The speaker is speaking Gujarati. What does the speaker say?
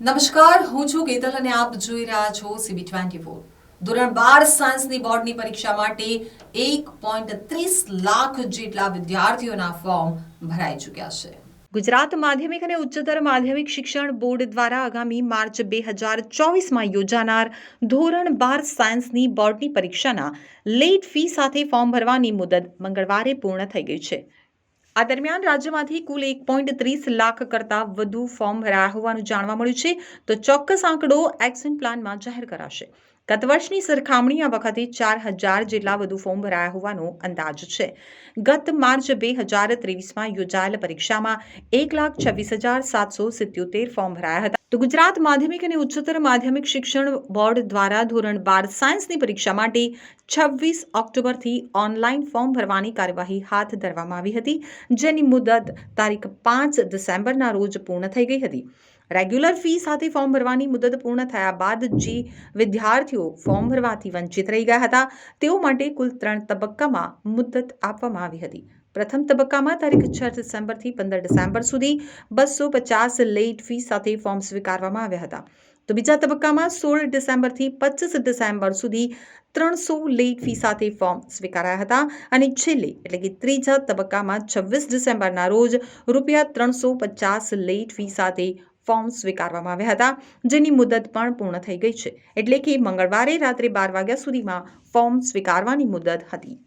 નમસ્કાર, હું છું કેતલ અને આપ જોઈ રહ્યા છો સીબી ટ્વેન્ટી ફોર ધોરણ બાર સાયન્સની બોર્ડની પરીક્ષા માટે એક પોઈન્ટ ત્રીસ લાખ જેટલા વિદ્યાર્થીઓના ફોર્મ ભરાઈ ચૂક્યા છે. ગુજરાત માધ્યમિક અને ઉચ્ચતર માધ્યમિક શિક્ષણ બોર્ડ દ્વારા આગામી માર્ચ બે હજાર ચોવીસમાં યોજાનાર ધોરણ બાર સાયન્સની બોર્ડની પરીક્ષાના લેટ ફી સાથે ફોર્મ ભરવાની મુદત મંગળવારે પૂર્ણ થઈ ગઈ છે. આ દરમિયાન રાજ્યમાંથી કુલ એક પોઈન્ટ ત્રીસ લાખ કરતાં વધુ ફોર્મ ભરાયા હોવાનું જાણવા મળ્યું છે. તો ચોક્કસ આંકડો એક્શન પ્લાનમાં જાહેર કરાશે. ગત વર્ષની સરખામણી આ વખતે ચાર હજાર જેટલા વધુ ફોર્મ ભરાયા હોવાનો અંદાજ છે. ગત માર્ચ બે હજાર ત્રેવીસમાં યોજાયેલ પરીક્ષામાં એક લાખ છવ્વીસ હજાર સાતસો સિત્યોતેર ફોર્મ ભરાયા હતા. તો ગુજરાત માધ્યમિક અને ઉચ્ચતર માધ્યમિક શિક્ષણ બોર્ડ દ્વારા ધોરણ બાર સાયન્સની પરીક્ષા માટે છવ્વીસ ઓક્ટોબરથી ઓનલાઈન ફોર્મ ભરવાની કાર્યવાહી હાથ ધરવામાં આવી હતી. જેની મુદત તારીખ પાંચ ડિસેમ્બરના રોજ પૂર્ણ થઈ ગઈ હતી. રેગ્યુલર ફી સાથે ફોર્મ ભરવાની મુદત પૂર્ણ થયા બાદ જે વિદ્યાર્થીઓ ફોર્મ ભરવાથી વંચિત રહી ગયા હતા, તેઓ માટે કુલ ત્રણ તબક્કામાં મુદત આપવામાં આવી હતી. પ્રથમ તબક્કામાં તારીખ છ ડિસેમ્બરથી પંદર ડિસેમ્બર સુધી બસો પચાસ લેટ ફી સાથે ફોર્મ સ્વીકારવામાં આવ્યા હતા. તો બીજા તબક્કામાં સોળ ડિસેમ્બરથી પચીસ ડિસેમ્બર સુધી ત્રણસો લેટ ફી સાથે ફોર્મ સ્વીકારાયા હતા અને છેલ્લે એટલે કે ત્રીજા તબક્કામાં છવ્વીસ ડિસેમ્બરના રોજ રૂપિયા ત્રણસો પચાસ લેટ ફી સાથે ફોર્મ સ્વીકારવામાં આવ્યા હતા, જેની મુદત પણ પૂર્ણ થઈ ગઈ છે. એટલે કે મંગળવારે રાત્રે બાર વાગ્યા સુધીમાં ફોર્મ સ્વીકારવાની મુદત હતી.